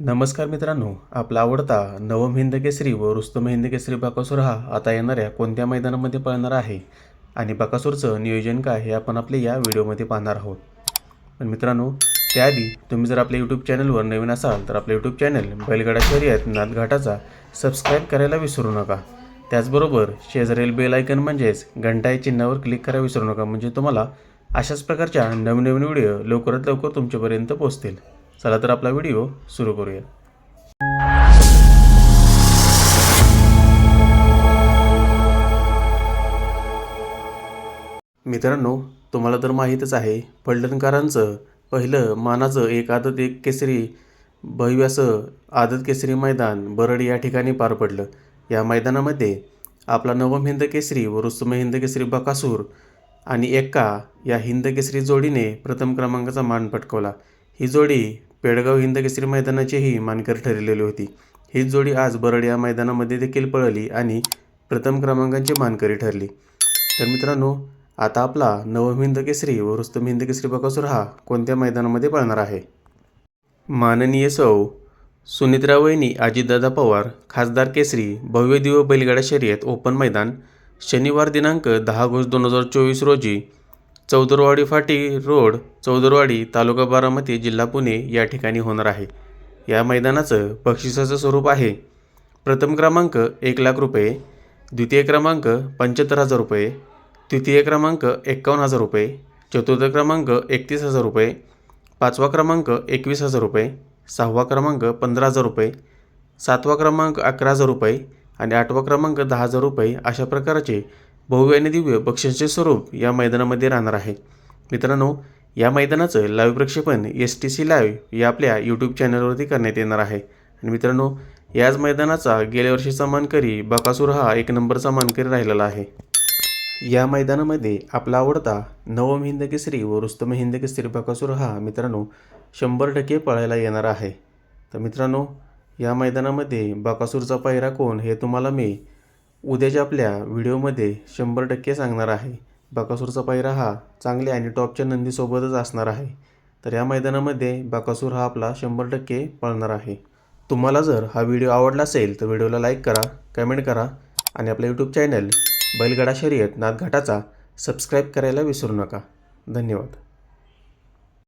नमस्कार मित्रांनो आपला आवडता नवम हिंद केसरी व रुस्तम हिंद केसरी बकासूर हा आता येणाऱ्या कोणत्या मैदानामध्ये पळणार आहे आणि बकासूरचं नियोजन काय हे आपण आपले या व्हिडिओमध्ये पाहणार आहोत. पण मित्रांनो त्याआधी तुम्ही जर आपल्या यूट्यूब चॅनलवर नवीन असाल तर आपलं यूट्यूब चॅनल बैलगाडा शर्यत नाथघाटाचा सबस्क्राईब करायला विसरू नका. त्याचबरोबर शेजारील बेल आयकन म्हणजेच घंटा या चिन्हावर क्लिक करायला विसरू नका. म्हणजे तुम्हाला अशाच प्रकारच्या नवनवीन व्हिडिओ लवकरात लवकर तुमच्यापर्यंत पोहोचतील. चला तर आपला व्हिडिओ सुरू करूया. मित्रांनो तुम्हाला तर माहीतच आहे पलटणकरांचं पहिलं मानाचं एक आदत एक केसरी भव्यासं आदत केसरी मैदान बरड या ठिकाणी पार पडलं. या मैदानामध्ये आपला नवम हिंद केसरी व रुस्तुम हिंद केसरी बकासूर आणि एक्का या हिंद केसरी जोडीने प्रथम क्रमांकाचा मान पटकवला. ही जोडी पेडगाव हिंदकेसरी मैदानाचीही मानकरी ठरलेली होती. ही जोडी आज बरड या मैदानामध्ये देखील पळली आणि प्रथम क्रमांकाची मानकरी ठरली. तर मित्रांनो आता आपला नवम हिंदकेसरी व रुस्तम हिंद केसरी बकासूर हा कोणत्या मैदानामध्ये पळणार आहे? माननीय सौ सुनित्रा वहिनी अजितदादा पवार खासदार केसरी भव्य दिव बैलगाडा शर्यत ओपन मैदान शनिवार दिनांक दहा ऑगस्ट दोन हजार चोवीस रोजी चौदरवाडी फाटी रोड चौदरवाडी तालुका बारामती जिल्हा पुणे या ठिकाणी होणार आहे. या मैदानाचं बक्षिसाचं स्वरूप आहे प्रथम क्रमांक एक लाख रुपये द्वितीय क्रमांक पंच्याहत्तर हजार रुपये तृतीय क्रमांक एक्कावन्न हजार रुपये चतुर्थ क्रमांक एकतीस हजार रुपये पाचवा क्रमांक एकवीस हजार रुपये सहावा क्रमांक पंधरा हजार रुपये सातवा क्रमांक अकरा हजार रुपये आणि आठवा क्रमांक दहा हजार रुपये अशा प्रकारचे भव्य आणि दिव्य बक्षिसाचे स्वरूप या मैदानामध्ये राहणार आहे. मित्रांनो या मैदानाचं लाईव्ह प्रक्षेपण एस टी सी लाईव्ह या आपल्या यूट्यूब चॅनलवरती करण्यात येणार आहे. आणि मित्रांनो याच मैदानाचा गेल्या वर्षीचा मानकरी बकासूर हा एक नंबरचा मानकरी राहिलेला आहे. या मैदानामध्ये आपला आवडता नवम हिंद केसरी व रुस्तम हिंद केसरी बकासूर हा मित्रांनो शंभर टक्के पळायला येणार आहे. तर मित्रांनो या मैदानामध्ये बकासूरचा पायरा कोण हे तुम्हाला मी उद्याच्या आपल्या व्हिडिओमध्ये शंभर टक्के सांगणार आहे बकासूरचा पायरा हा चांगल्या आणि टॉपच्या नंदीसोबतच असणार आहे. तर या मैदानामध्ये बकासूर हा आपला शंभर टक्के पळणार आहे. तुम्हाला जर हा व्हिडिओ आवडला असेल तर व्हिडिओला लाईक करा कमेंट करा आणि आपलं यूट्यूब चॅनल बैलगाडा शर्यत नाथघाटाचा सबस्क्राईब करायला विसरू नका. धन्यवाद.